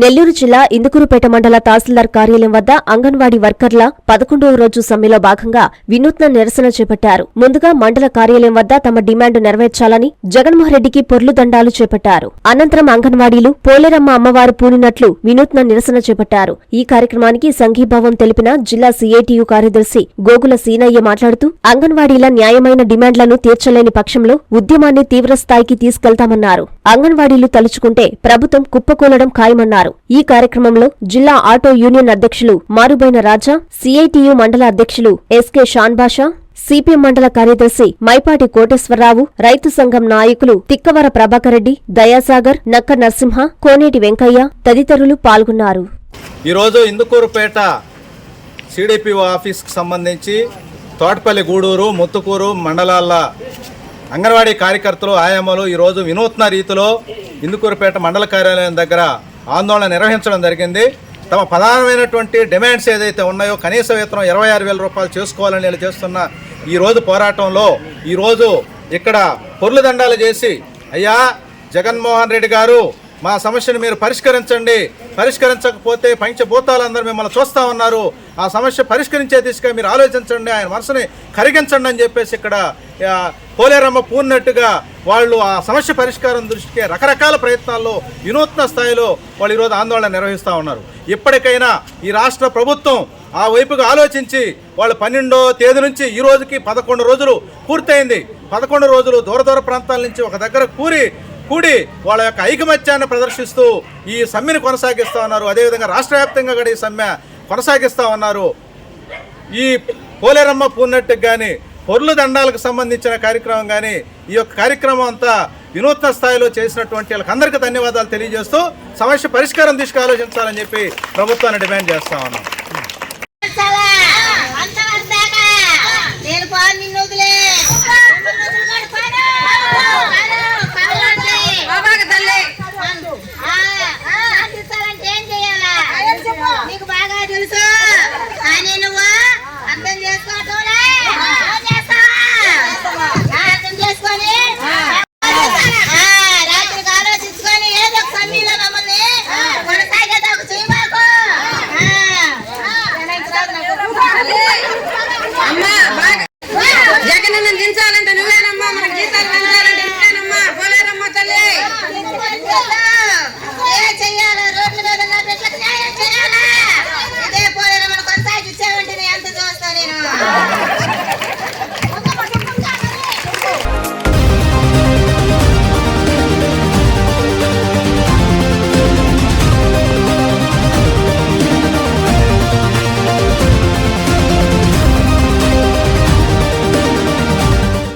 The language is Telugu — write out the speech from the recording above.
నెల్లూరు జిల్లా ఇందుకూరుపేట మండల తహసీల్దార్ కార్యాలయం వద్ద అంగన్వాడీ వర్కర్ల పదకొండవ రోజు సమ్మెలో భాగంగా వినూత్న నిరసన చేపట్టారు. ముందుగా మండల కార్యాలయం వద్ద తమ డిమాండ్ నెరవేర్చాలని జగన్మోహన్ రెడ్డికి పొర్లు దండాలు చేపట్టారు. అనంతరం అంగన్వాడీలు పోలేరమ్మ అమ్మవారు పూనినట్లు వినూత్న నిరసన చేపట్టారు. ఈ కార్యక్రమానికి సంఘీభావం తెలిపిన జిల్లా సీఐటియు కార్యదర్శి గోగుల సీనయ్య మాట్లాడుతూ అంగన్వాడీల న్యాయమైన డిమాండ్లను తీర్చలేని పక్షంలో ఉద్యమాన్ని తీవ్రస్థాయికి తీసుకెళ్తామన్నారు. అంగన్వాడీలు తలుచుకుంటే ప్రభుత్వం కుప్పకూలడం ఖాయమన్నారు. ఈ కార్యక్రమంలో జిల్లా ఆటో యూనియన్ అధ్యక్షులు మారుబైన రాజా సిఐటియు మండల అధ్యక్షులు ఎస్కే షాన్బాషా సిపిఎం మండల కార్యదర్శి మైపాటి కోటేశ్వరరావు రైతు సంఘం నాయకులు తిక్కవర ప్రభాకర్ రెడ్డి దయాసాగర్ నక్క నరసింహ కోనేటి వెంకయ్య తదితరులు పాల్గొన్నారు. ఈరోజు ఇందుకూరుపేట సిడిపిఓ ఆఫీస్కి సంబంధించి తోటపల్లి గూడూరు ముత్తుకూరు మండలాల అంగన్వాడీ కార్యకర్తలు ఆయామలు ఈరోజు వినూత్న రీతిలో ఇందుకూరుపేట మండల కార్యాలయం దగ్గర ఆందోళన నిర్వహించడం జరిగింది. తమ ప్రధానమైనటువంటి డిమాండ్స్ ఏదైతే ఉన్నాయో కనీస వేతనం ఇరవై ఆరు వేల రూపాయలు చేసుకోవాలని వీళ్ళు చేస్తున్న ఈ రోజు పోరాటంలో ఈరోజు ఇక్కడ పొర్లు దండాలు చేసి అయ్యా జగన్మోహన్ రెడ్డి గారు మా సమస్యను మీరు పరిష్కరించండి. పరిష్కరించకపోతే పంచభూతాలందరూ మిమ్మల్ని చూస్తా ఉన్నారు. ఆ సమస్య పరిష్కరించే దిశగా మీరు ఆలోచించండి. ఆయన మనసుని కరిగించండి అని చెప్పేసి ఇక్కడ పోలేరమ్మ పూర్ణట్టుగా వాళ్ళు ఆ సమస్య పరిష్కారం దృష్టికి రకరకాల ప్రయత్నాల్లో వినూత్న స్థాయిలో వాళ్ళు ఈరోజు ఆందోళన నిర్వహిస్తూ ఉన్నారు. ఇప్పటికైనా ఈ రాష్ట్ర ప్రభుత్వం ఆ వైపుగా ఆలోచించి వాళ్ళు పన్నెండో తేదీ నుంచి ఈ రోజుకి పదకొండు రోజులు పూర్తయింది. పదకొండు రోజులు దూర దూర ప్రాంతాల నుంచి ఒక దగ్గర కూరి కూడి వాళ్ళ యొక్క ఐకమత్యాన్ని ప్రదర్శిస్తూ ఈ సమ్మెను కొనసాగిస్తూ ఉన్నారు. అదేవిధంగా రాష్ట్ర వ్యాప్తంగా కూడా ఈ సమ్మె కొనసాగిస్తూ ఉన్నారు. ఈ పోలేరమ్మ పూర్ణట్టుకు కానీ పొర్లు దండాలకు సంబంధించిన కార్యక్రమం కానీ ఈ యొక్క కార్యక్రమం అంతా వినూత్న స్థాయిలో చేసినటువంటి వాళ్ళకి ధన్యవాదాలు తెలియజేస్తూ సమస్య పరిష్కారం తీసుకు ఆలోచించాలని చెప్పి ప్రభుత్వాన్ని డిమాండ్ చేస్తా ఉన్నాం.